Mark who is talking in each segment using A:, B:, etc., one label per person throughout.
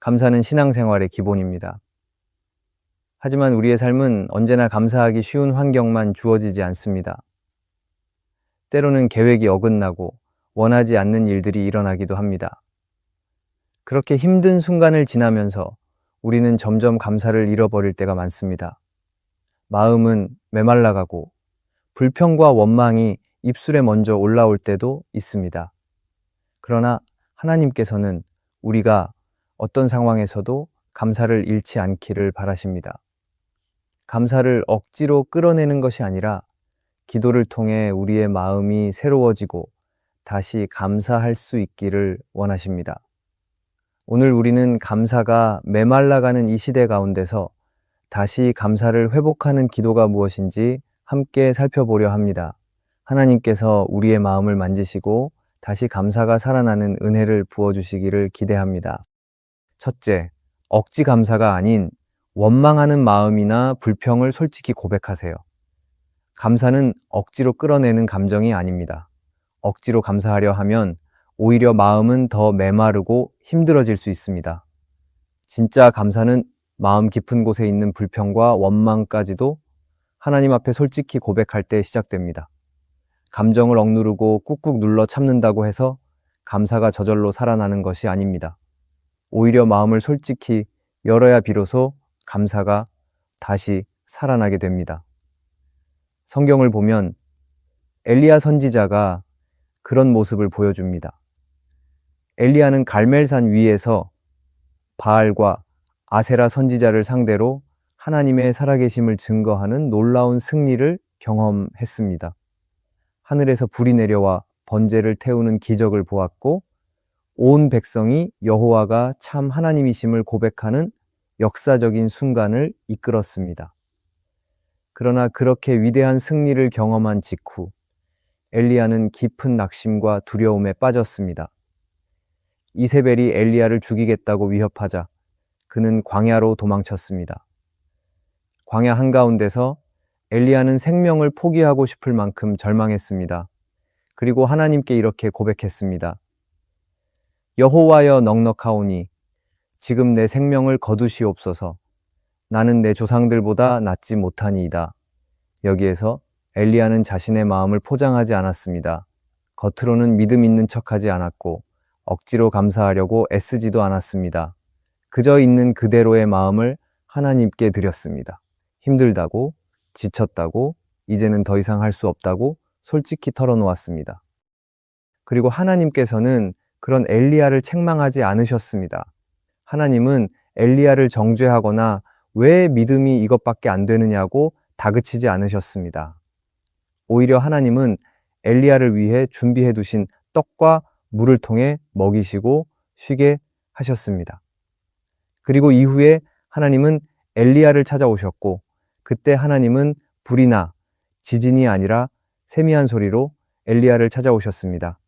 A: 감사는 신앙생활의 기본입니다. 하지만 우리의 삶은 언제나 감사하기 쉬운 환경만 주어지지 않습니다. 때로는 계획이 어긋나고 원하지 않는 일들이 일어나기도 합니다. 그렇게 힘든 순간을 지나면서 우리는 점점 감사를 잃어버릴 때가 많습니다. 마음은 메말라가고 불평과 원망이 입술에 먼저 올라올 때도 있습니다. 그러나 하나님께서는 우리가 어떤 상황에서도 감사를 잃지 않기를 바라십니다. 감사를 억지로 끌어내는 것이 아니라 기도를 통해 우리의 마음이 새로워지고 다시 감사할 수 있기를 원하십니다. 오늘 우리는 감사가 메말라가는 이 시대 가운데서 다시 감사를 회복하는 기도가 무엇인지 함께 살펴보려 합니다. 하나님께서 우리의 마음을 만지시고 다시 감사가 살아나는 은혜를 부어주시기를 기대합니다. 첫째, 억지 감사가 아닌 원망하는 마음이나 불평을 솔직히 고백하세요. 감사는 억지로 끌어내는 감정이 아닙니다. 억지로 감사하려 하면 오히려 마음은 더 메마르고 힘들어질 수 있습니다. 진짜 감사는 마음 깊은 곳에 있는 불평과 원망까지도 하나님 앞에 솔직히 고백할 때 시작됩니다. 감정을 억누르고 꾹꾹 눌러 참는다고 해서 감사가 저절로 살아나는 것이 아닙니다. 오히려 마음을 솔직히 열어야 비로소 감사가 다시 살아나게 됩니다. 성경을 보면 엘리야 선지자가 그런 모습을 보여줍니다. 엘리야는 갈멜산 위에서 바알과 아세라 선지자를 상대로 하나님의 살아계심을 증거하는 놀라운 승리를 경험했습니다. 하늘에서 불이 내려와 번제를 태우는 기적을 보았고 온 백성이 여호와가 참 하나님이심을 고백하는 역사적인 순간을 이끌었습니다. 그러나 그렇게 위대한 승리를 경험한 직후 엘리야는 깊은 낙심과 두려움에 빠졌습니다. 이세벨이 엘리야를 죽이겠다고 위협하자 그는 광야로 도망쳤습니다. 광야 한가운데서 엘리야는 생명을 포기하고 싶을 만큼 절망했습니다. 그리고 하나님께 이렇게 고백했습니다. 여호와여 넉넉하오니 지금 내 생명을 거두시옵소서. 나는 내 조상들보다 낫지 못하니이다. 여기에서 엘리야는 자신의 마음을 포장하지 않았습니다. 겉으로는 믿음 있는 척하지 않았고 억지로 감사하려고 애쓰지도 않았습니다. 그저 있는 그대로의 마음을 하나님께 드렸습니다. 힘들다고, 지쳤다고, 이제는 더 이상 할 수 없다고 솔직히 털어놓았습니다. 그리고 하나님께서는 그런 엘리야를 책망하지 않으셨습니다. 하나님은 엘리야를 정죄하거나 왜 믿음이 이것밖에 안 되느냐고 다그치지 않으셨습니다. 오히려 하나님은 엘리야를 위해 준비해 두신 떡과 물을 통해 먹이시고 쉬게 하셨습니다. 그리고 이후에 하나님은 엘리야를 찾아오셨고 그때 하나님은 불이나 지진이 아니라 세미한 소리로 엘리야를 찾아오셨습니다.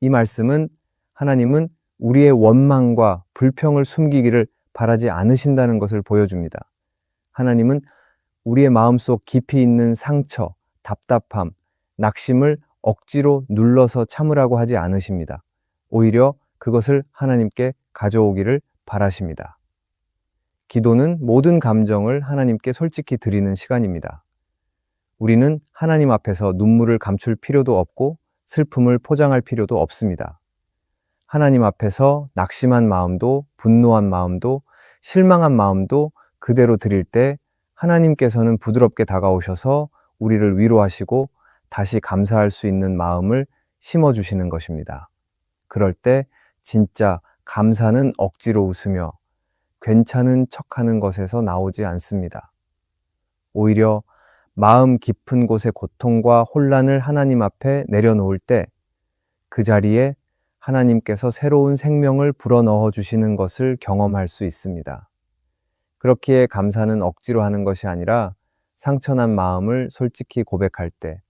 A: 이 말씀은 하나님은 우리의 원망과 불평을 숨기기를 바라지 않으신다는 것을 보여줍니다. 하나님은 우리의 마음속 깊이 있는 상처, 답답함, 낙심을 억지로 눌러서 참으라고 하지 않으십니다. 오히려 그것을 하나님께 가져오기를 바라십니다. 기도는 모든 감정을 하나님께 솔직히 드리는 시간입니다. 우리는 하나님 앞에서 눈물을 감출 필요도 없고 슬픔을 포장할 필요도 없습니다. 하나님 앞에서 낙심한 마음도 분노한 마음도 실망한 마음도 그대로 드릴 때 하나님께서는 부드럽게 다가오셔서 우리를 위로하시고 다시 감사할 수 있는 마음을 심어주시는 것입니다. 그럴 때 진짜 감사는 억지로 웃으며 괜찮은 척 하는 것에서 나오지 않습니다. 오히려 마음 깊은 곳의 고통과 혼란을 하나님 앞에 내려놓을 때 그 자리에 하나님께서 새로운 생명을 불어넣어 주시는 것을 경험할 수 있습니다. 그렇기에 감사는 억지로 하는 것이 아니라 상처난 마음을 솔직히 고백할 때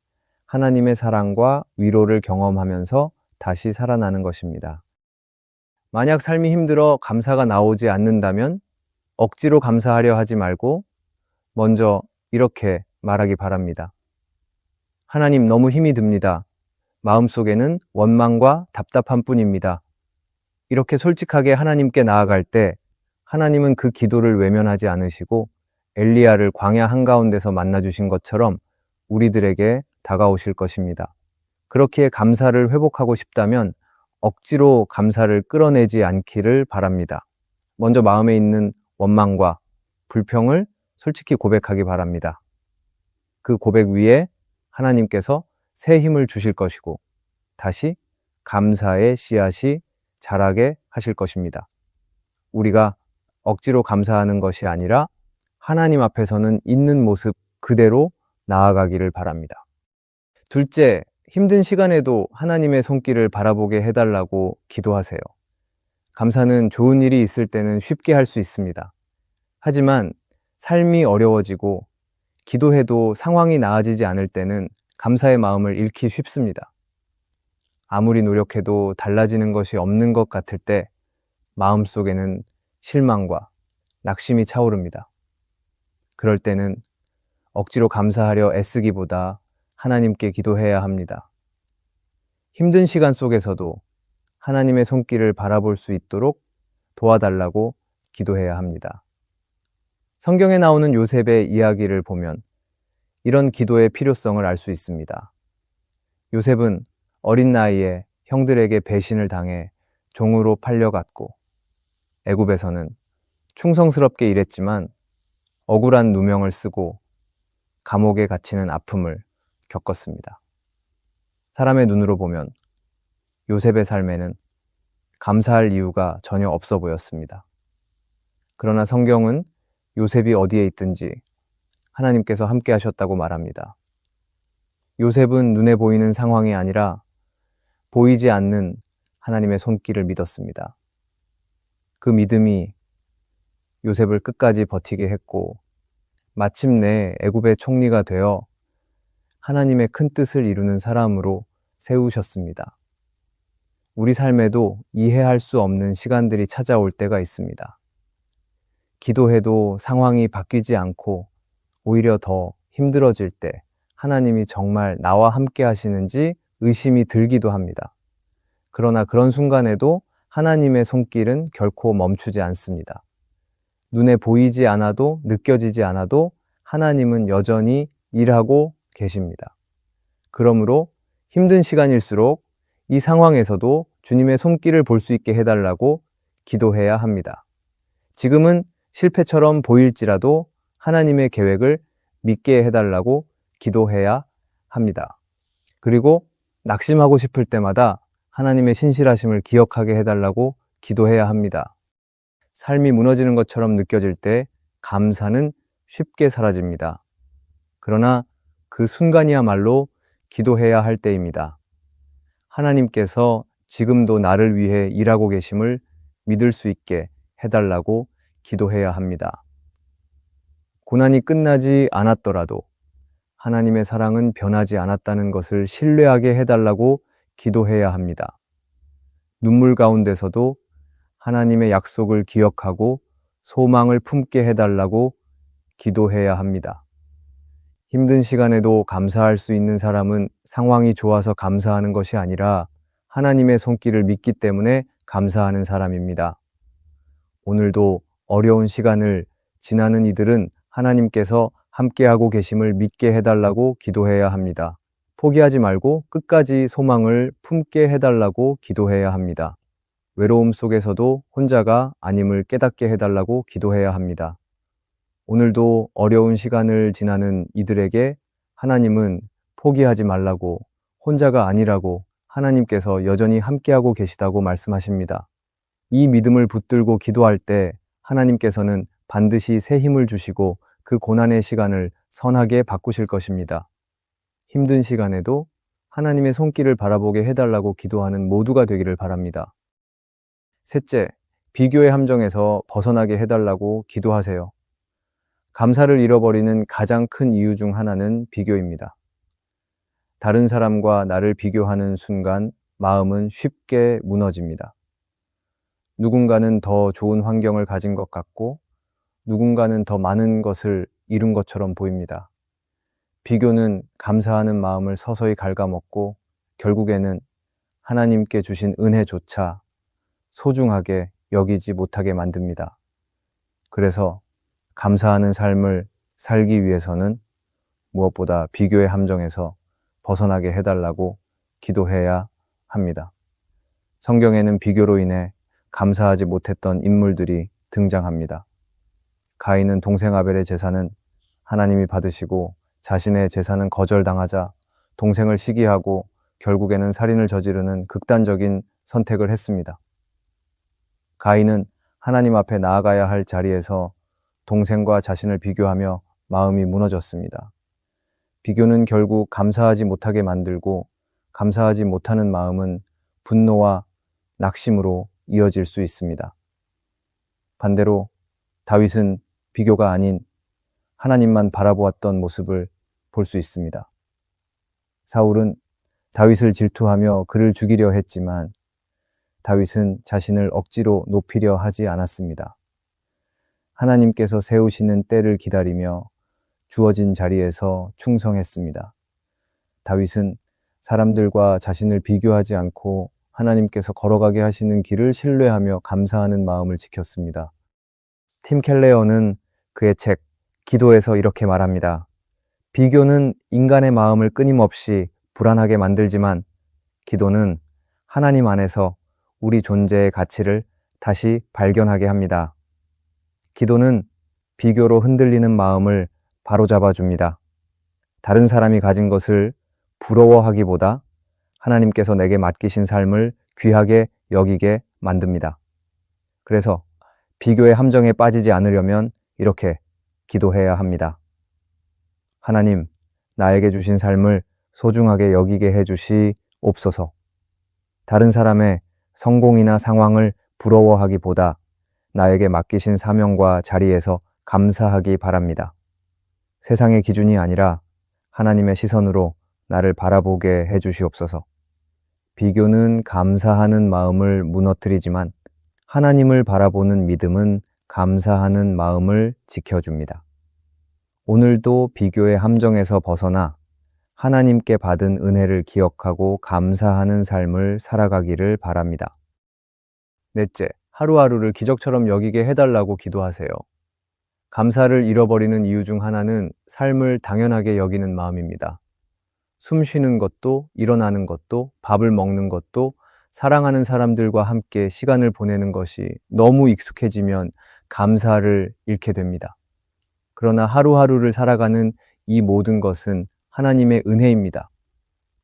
A: 하나님의 사랑과 위로를 경험하면서 다시 살아나는 것입니다. 만약 삶이 힘들어 감사가 나오지 않는다면 억지로 감사하려 하지 말고 먼저 이렇게 말하기 바랍니다. 하나님 너무 힘이 듭니다. 마음속에는 원망과 답답함 뿐입니다. 이렇게 솔직하게 하나님께 나아갈 때 하나님은 그 기도를 외면하지 않으시고 엘리야를 광야 한가운데서 만나 주신 것처럼 우리들에게 다가오실 것입니다. 그렇기에 감사를 회복하고 싶다면 억지로 감사를 끌어내지 않기를 바랍니다. 먼저 마음에 있는 원망과 불평을 솔직히 고백하기 바랍니다. 그 고백 위에 하나님께서 새 힘을 주실 것이고 다시 감사의 씨앗이 자라게 하실 것입니다. 우리가 억지로 감사하는 것이 아니라 하나님 앞에서는 있는 모습 그대로 나아가기를 바랍니다. 둘째, 힘든 시간에도 하나님의 손길을 바라보게 해달라고 기도하세요. 감사는 좋은 일이 있을 때는 쉽게 할 수 있습니다. 하지만 삶이 어려워지고 기도해도 상황이 나아지지 않을 때는 감사의 마음을 잃기 쉽습니다. 아무리 노력해도 달라지는 것이 없는 것 같을 때 마음속에는 실망과 낙심이 차오릅니다. 그럴 때는 억지로 감사하려 애쓰기보다 하나님께 기도해야 합니다. 힘든 시간 속에서도 하나님의 손길을 바라볼 수 있도록 도와달라고 기도해야 합니다. 성경에 나오는 요셉의 이야기를 보면 이런 기도의 필요성을 알 수 있습니다. 요셉은 어린 나이에 형들에게 배신을 당해 종으로 팔려갔고 애굽에서는 충성스럽게 일했지만 억울한 누명을 쓰고 감옥에 갇히는 아픔을 겪었습니다. 사람의 눈으로 보면 요셉의 삶에는 감사할 이유가 전혀 없어 보였습니다. 그러나 성경은 요셉이 어디에 있든지 하나님께서 함께 하셨다고 말합니다. 요셉은 눈에 보이는 상황이 아니라 보이지 않는 하나님의 손길을 믿었습니다. 그 믿음이 요셉을 끝까지 버티게 했고 마침내 애굽의 총리가 되어 하나님의 큰 뜻을 이루는 사람으로 세우셨습니다. 우리 삶에도 이해할 수 없는 시간들이 찾아올 때가 있습니다. 기도해도 상황이 바뀌지 않고 오히려 더 힘들어질 때 하나님이 정말 나와 함께 하시는지 의심이 들기도 합니다. 그러나 그런 순간에도 하나님의 손길은 결코 멈추지 않습니다. 눈에 보이지 않아도 느껴지지 않아도 하나님은 여전히 일하고 계십니다. 그러므로 힘든 시간일수록 이 상황에서도 주님의 손길을 볼 수 있게 해달라고 기도해야 합니다. 지금은 실패처럼 보일지라도 하나님의 계획을 믿게 해달라고 기도해야 합니다. 그리고 낙심하고 싶을 때마다 하나님의 신실하심을 기억하게 해달라고 기도해야 합니다. 삶이 무너지는 것처럼 느껴질 때 감사는 쉽게 사라집니다. 그러나 그 순간이야말로 기도해야 할 때입니다. 하나님께서 지금도 나를 위해 일하고 계심을 믿을 수 있게 해달라고 기도해야 합니다. 고난이 끝나지 않았더라도 하나님의 사랑은 변하지 않았다는 것을 신뢰하게 해달라고 기도해야 합니다. 눈물 가운데서도 하나님의 약속을 기억하고 소망을 품게 해달라고 기도해야 합니다. 힘든 시간에도 감사할 수 있는 사람은 상황이 좋아서 감사하는 것이 아니라 하나님의 손길을 믿기 때문에 감사하는 사람입니다. 오늘도 어려운 시간을 지나는 이들은 하나님께서 함께하고 계심을 믿게 해달라고 기도해야 합니다. 포기하지 말고 끝까지 소망을 품게 해달라고 기도해야 합니다. 외로움 속에서도 혼자가 아님을 깨닫게 해달라고 기도해야 합니다. 오늘도 어려운 시간을 지나는 이들에게 하나님은 포기하지 말라고 혼자가 아니라고 하나님께서 여전히 함께하고 계시다고 말씀하십니다. 이 믿음을 붙들고 기도할 때 하나님께서는 반드시 새 힘을 주시고 그 고난의 시간을 선하게 바꾸실 것입니다. 힘든 시간에도 하나님의 손길을 바라보게 해달라고 기도하는 모두가 되기를 바랍니다. 셋째, 비교의 함정에서 벗어나게 해달라고 기도하세요. 감사를 잃어버리는 가장 큰 이유 중 하나는 비교입니다. 다른 사람과 나를 비교하는 순간 마음은 쉽게 무너집니다. 누군가는 더 좋은 환경을 가진 것 같고 누군가는 더 많은 것을 이룬 것처럼 보입니다. 비교는 감사하는 마음을 서서히 갉아먹고 결국에는 하나님께 주신 은혜조차 소중하게 여기지 못하게 만듭니다. 그래서 감사하는 삶을 살기 위해서는 무엇보다 비교의 함정에서 벗어나게 해달라고 기도해야 합니다. 성경에는 비교로 인해 감사하지 못했던 인물들이 등장합니다. 가인은 동생 아벨의 재산은 하나님이 받으시고 자신의 재산은 거절당하자 동생을 시기하고 결국에는 살인을 저지르는 극단적인 선택을 했습니다. 가인은 하나님 앞에 나아가야 할 자리에서 동생과 자신을 비교하며 마음이 무너졌습니다. 비교는 결국 감사하지 못하게 만들고 감사하지 못하는 마음은 분노와 낙심으로 이어질 수 있습니다. 반대로 다윗은 비교가 아닌 하나님만 바라보았던 모습을 볼 수 있습니다. 사울은 다윗을 질투하며 그를 죽이려 했지만 다윗은 자신을 억지로 높이려 하지 않았습니다. 하나님께서 세우시는 때를 기다리며 주어진 자리에서 충성했습니다. 다윗은 사람들과 자신을 비교하지 않고 하나님께서 걸어가게 하시는 길을 신뢰하며 감사하는 마음을 지켰습니다. 팀 켈레어는 그의 책 기도에서 이렇게 말합니다. 비교는 인간의 마음을 끊임없이 불안하게 만들지만 기도는 하나님 안에서 우리 존재의 가치를 다시 발견하게 합니다. 기도는 비교로 흔들리는 마음을 바로잡아 줍니다. 다른 사람이 가진 것을 부러워하기보다 하나님께서 내게 맡기신 삶을 귀하게 여기게 만듭니다. 그래서 비교의 함정에 빠지지 않으려면 이렇게 기도해야 합니다. 하나님, 나에게 주신 삶을 소중하게 여기게 해주시옵소서. 다른 사람의 성공이나 상황을 부러워하기보다 나에게 맡기신 사명과 자리에서 감사하기 바랍니다. 세상의 기준이 아니라 하나님의 시선으로 나를 바라보게 해주시옵소서. 비교는 감사하는 마음을 무너뜨리지만 하나님을 바라보는 믿음은 감사하는 마음을 지켜줍니다. 오늘도 비교의 함정에서 벗어나 하나님께 받은 은혜를 기억하고 감사하는 삶을 살아가기를 바랍니다. 넷째, 하루하루를 기적처럼 여기게 해달라고 기도하세요. 감사를 잃어버리는 이유 중 하나는 삶을 당연하게 여기는 마음입니다. 숨 쉬는 것도, 일어나는 것도, 밥을 먹는 것도, 사랑하는 사람들과 함께 시간을 보내는 것이 너무 익숙해지면 감사를 잃게 됩니다. 그러나 하루하루를 살아가는 이 모든 것은 하나님의 은혜입니다.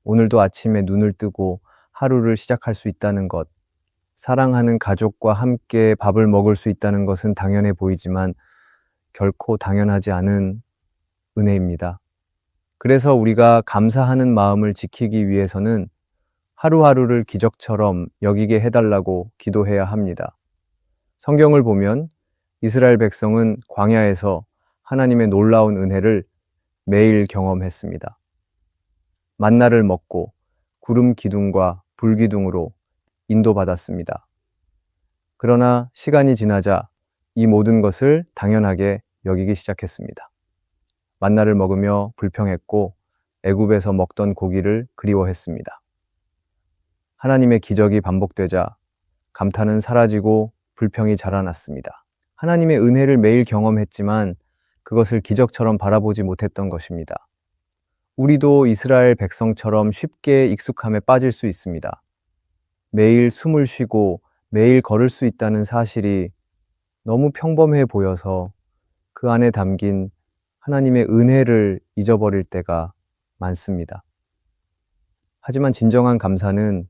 A: 오늘도 아침에 눈을 뜨고 하루를 시작할 수 있다는 것, 사랑하는 가족과 함께 밥을 먹을 수 있다는 것은 당연해 보이지만 결코 당연하지 않은 은혜입니다. 그래서 우리가 감사하는 마음을 지키기 위해서는 하루하루를 기적처럼 여기게 해달라고 기도해야 합니다. 성경을 보면 이스라엘 백성은 광야에서 하나님의 놀라운 은혜를 매일 경험했습니다. 만나를 먹고 구름 기둥과 불 기둥으로 인도받았습니다. 그러나 시간이 지나자 이 모든 것을 당연하게 여기기 시작했습니다. 만나를 먹으며 불평했고 애굽에서 먹던 고기를 그리워했습니다. 하나님의 기적이 반복되자 감탄은 사라지고 불평이 자라났습니다. 하나님의 은혜를 매일 경험했지만 그것을 기적처럼 바라보지 못했던 것입니다. 우리도 이스라엘 백성처럼 쉽게 익숙함에 빠질 수 있습니다. 매일 숨을 쉬고 매일 걸을 수 있다는 사실이 너무 평범해 보여서 그 안에 담긴 하나님의 은혜를 잊어버릴 때가 많습니다. 하지만 진정한 감사는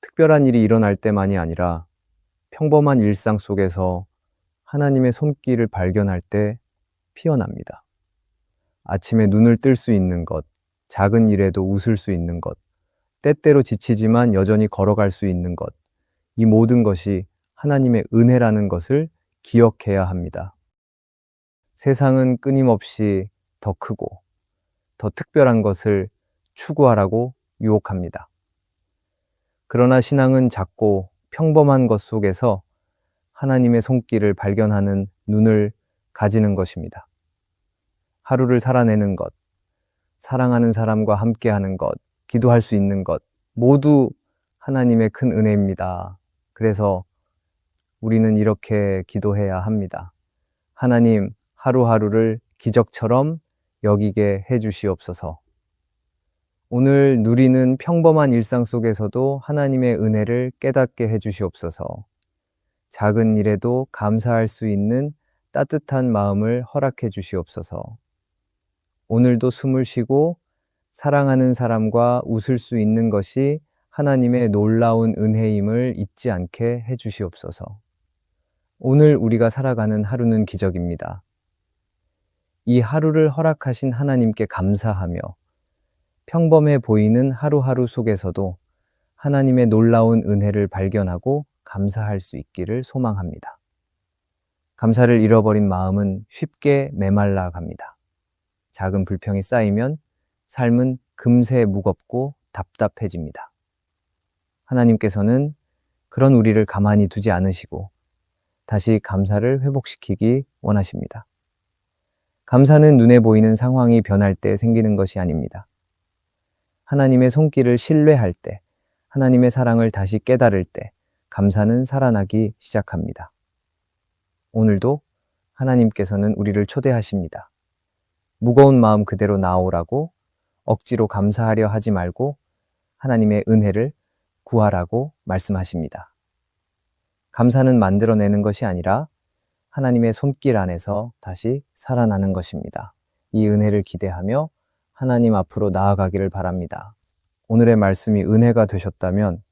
A: 특별한 일이 일어날 때만이 아니라 평범한 일상 속에서 하나님의 손길을 발견할 때 피어납니다. 아침에 눈을 뜰 수 있는 것, 작은 일에도 웃을 수 있는 것, 때때로 지치지만 여전히 걸어갈 수 있는 것, 이 모든 것이 하나님의 은혜라는 것을 기억해야 합니다. 세상은 끊임없이 더 크고 더 특별한 것을 추구하라고 유혹합니다. 그러나 신앙은 작고 평범한 것 속에서 하나님의 손길을 발견하는 눈을 가지는 것입니다. 하루를 살아내는 것, 사랑하는 사람과 함께 하는 것, 기도할 수 있는 것, 모두 하나님의 큰 은혜입니다. 그래서 우리는 이렇게 기도해야 합니다. 하나님, 하루하루를 기적처럼 여기게 해 주시옵소서. 오늘 누리는 평범한 일상 속에서도 하나님의 은혜를 깨닫게 해 주시옵소서. 작은 일에도 감사할 수 있는 따뜻한 마음을 허락해 주시옵소서. 오늘도 숨을 쉬고 사랑하는 사람과 웃을 수 있는 것이 하나님의 놀라운 은혜임을 잊지 않게 해 주시옵소서. 오늘 우리가 살아가는 하루는 기적입니다. 이 하루를 허락하신 하나님께 감사하며 평범해 보이는 하루하루 속에서도 하나님의 놀라운 은혜를 발견하고 감사할 수 있기를 소망합니다. 감사를 잃어버린 마음은 쉽게 메말라 갑니다. 작은 불평이 쌓이면 삶은 금세 무겁고 답답해집니다. 하나님께서는 그런 우리를 가만히 두지 않으시고 다시 감사를 회복시키기 원하십니다. 감사는 눈에 보이는 상황이 변할 때 생기는 것이 아닙니다. 하나님의 손길을 신뢰할 때, 하나님의 사랑을 다시 깨달을 때, 감사는 살아나기 시작합니다. 오늘도 하나님께서는 우리를 초대하십니다. 무거운 마음 그대로 나오라고 억지로 감사하려 하지 말고 하나님의 은혜를 구하라고 말씀하십니다. 감사는 만들어내는 것이 아니라 하나님의 손길 안에서 다시 살아나는 것입니다. 이 은혜를 기대하며 하나님 앞으로 나아가기를 바랍니다. 오늘의 말씀이 은혜가 되셨다면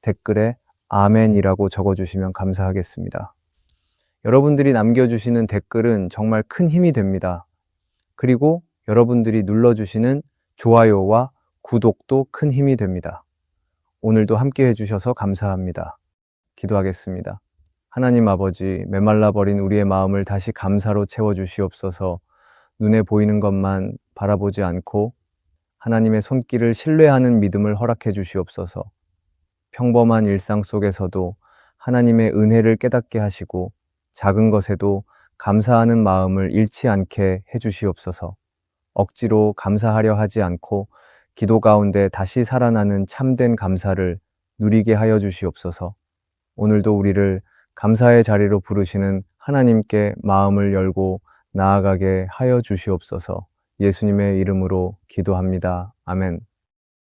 A: 댓글에 아멘이라고 적어주시면 감사하겠습니다. 여러분들이 남겨주시는 댓글은 정말 큰 힘이 됩니다. 그리고 여러분들이 눌러주시는 좋아요와 구독도 큰 힘이 됩니다. 오늘도 함께 해주셔서 감사합니다. 기도하겠습니다. 하나님 아버지, 메말라 버린 우리의 마음을 다시 감사로 채워 주시옵소서. 눈에 보이는 것만 바라보지 않고 하나님의 손길을 신뢰하는 믿음을 허락해 주시옵소서. 평범한 일상 속에서도 하나님의 은혜를 깨닫게 하시고 작은 것에도 감사하는 마음을 잃지 않게 해 주시옵소서. 억지로 감사하려 하지 않고 기도 가운데 다시 살아나는 참된 감사를 누리게 하여 주시옵소서. 오늘도 우리를 감사의 자리로 부르시는 하나님께 마음을 열고 나아가게 하여 주시옵소서 예수님의 이름으로 기도합니다. 아멘.